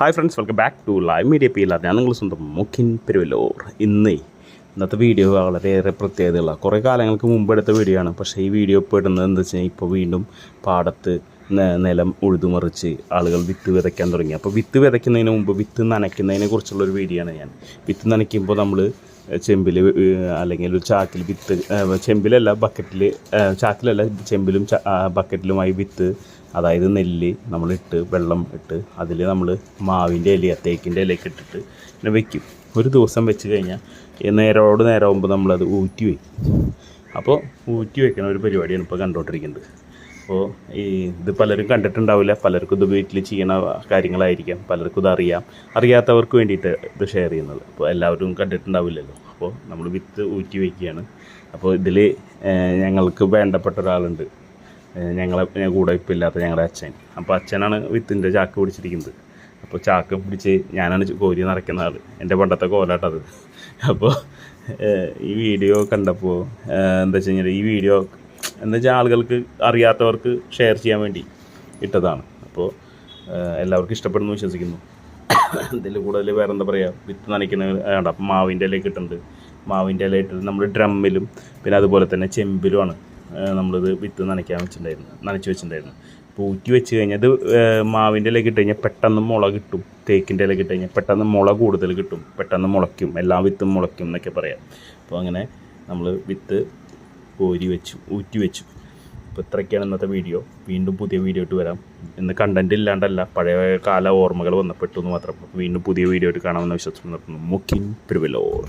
Hi friends welcome back to live media P ഞാൻ നിങ്ങൾ സ്വന്തം മുഖിൻ പെരുവല്ലൂർ. ഇന്ന് ഇന്നത്തെ വീഡിയോ വളരെയേറെ പ്രത്യേകതയുള്ള കുറേ കാലങ്ങൾക്ക് മുമ്പ് എടുത്ത വീഡിയോ ആണ്. പക്ഷേ ഈ വീഡിയോ ഇപ്പോൾ ഇടുന്നത് എന്താ വെച്ചാൽ ഇപ്പോൾ വീണ്ടും പാടത്ത് നിലം ഉഴുതുമറിച്ച് ആളുകൾ വിത്ത് വിതയ്ക്കാൻ തുടങ്ങി. അപ്പോൾ വിത്ത് വിതയ്ക്കുന്നതിന് മുമ്പ് വിത്ത് നനയ്ക്കുന്നതിനെ കുറിച്ചുള്ളൊരു വീഡിയോ ആണ് ഞാൻ. വിത്ത് നനയ്ക്കുമ്പോൾ നമ്മൾ ചെമ്പിൽ അല്ലെങ്കിൽ ഒരു ചാക്കിൽ വിത്ത് ചെമ്പിലല്ല ബക്കറ്റിൽ ചാക്കിലല്ല ചെമ്പിലും ബക്കറ്റിലുമായി വിത്ത് അതായത് നെല്ല് നമ്മളിട്ട് വെള്ളം ഇട്ട് അതിൽ നമ്മൾ മാവിന്റെ ഇല തേക്കിന്റെ ഇലയൊക്കെ ഇട്ടിട്ട് പിന്നെ വെക്കും. ഒരു ദിവസം വെച്ച് കഴിഞ്ഞാൽ നേരോട് നേരമാകുമ്പോൾ നമ്മളത് ഊറ്റി വയ്ക്കും. അപ്പോൾ ഊറ്റി വയ്ക്കുന്ന ഒരു പരിപാടിയാണ് ഇപ്പോൾ കണ്ടുകൊണ്ടിരിക്കുന്നത് അപ്പോൾ ഈ ഇത് പലരും കണ്ടിട്ടുണ്ടാവില്ല. പലർക്കും ഇത് വീട്ടിൽ ചെയ്യണ കാര്യങ്ങളായിരിക്കാം. പലർക്കും ഇത് അറിയാം. അറിയാത്തവർക്ക് വേണ്ടിയിട്ട് ഇത് ഷെയർ ചെയ്യുന്നത്. അപ്പോൾ എല്ലാവരും കണ്ടിട്ടുണ്ടാവില്ലല്ലോ. അപ്പോൾ നമ്മൾ വിത്ത് ഊറ്റി വയ്ക്കുകയാണ് അപ്പോൾ ഇതിൽ ഞങ്ങൾക്ക് വേണ്ടപ്പെട്ട ഒരാളുണ്ട്. ഞങ്ങളെ കൂടെ ഇപ്പം ഇല്ലാത്ത ഞങ്ങളുടെ അച്ഛൻ. അപ്പോൾ അച്ഛനാണ് വിത്തിന്റെ ചാക്ക് പിടിച്ചിരിക്കുന്നത്. അപ്പോൾ ചാക്ക് പിടിച്ച് ഞാനാണ് കോരി നിറയ്ക്കുന്ന ആൾ എന്റെ പണ്ടത്തെ കോലാട്ടത് അപ്പോൾ ഈ വീഡിയോ കണ്ടപ്പോൾ എന്താ വെച്ച് കഴിഞ്ഞാൽ ഈ വീഡിയോ എന്താ വെച്ചാൽ ആളുകൾക്ക് അറിയാത്തവർക്ക് ഷെയർ ചെയ്യാൻ വേണ്ടി ഇട്ടതാണ്. അപ്പോൾ എല്ലാവർക്കും ഇഷ്ടപ്പെടുന്നു വിശ്വസിക്കുന്നു. ഇതിൽ കൂടുതൽ വേറെ എന്താ പറയുക വിത്ത് നനയ്ക്കുന്ന വേണ്ട അപ്പം മാവിന്റെ ഇലയൊക്കെ ഇട്ടുണ്ട് മാവിന്റെ ഇല ഇട്ടിട്ട് നമ്മൾ ഡ്രമ്മിലും പിന്നെ അതുപോലെ തന്നെ ചെമ്പിലുമാണ് നമ്മളിത് വിത്ത് നനയ്ക്കാൻ വെച്ചിട്ടുണ്ടായിരുന്നു നനച്ച് വെച്ചിട്ടുണ്ടായിരുന്നു അപ്പോൾ ഊറ്റി വെച്ച് കഴിഞ്ഞാൽ ഇത് മാവിന്റെ ഇല ഇട്ട് കഴിഞ്ഞാൽ പെട്ടെന്ന് മുള കിട്ടും. തേക്കിന്റെ ഇല ഇട്ട് കഴിഞ്ഞാൽ പെട്ടെന്ന് മുള കൂടുതൽ കിട്ടും. പെട്ടെന്ന് മുളയ്ക്കും. എല്ലാ വിത്തും മുളയ്ക്കും എന്നൊക്കെ പറയാം. അപ്പോൾ അങ്ങനെ നമ്മൾ വിത്ത് കോരി വെച്ചു ഊറ്റി വെച്ചു അപ്പോൾ ഇത്രയൊക്കെയാണ് ഇന്നത്തെ വീഡിയോ വീണ്ടും പുതിയ വീഡിയോ ആയിട്ട് വരാം. ഇന്ന് കണ്ടന്റ് ഇല്ലാണ്ടല്ല പഴയ കാല ഓർമ്മകൾ വന്നപ്പെട്ടു എന്ന് മാത്രം. വീണ്ടും പുതിയ വീഡിയോ ആയിട്ട് കാണാമെന്ന് വിശ്വസിച്ചു നിർത്തുന്നു മുക്കിൻ പെരുവലോർ.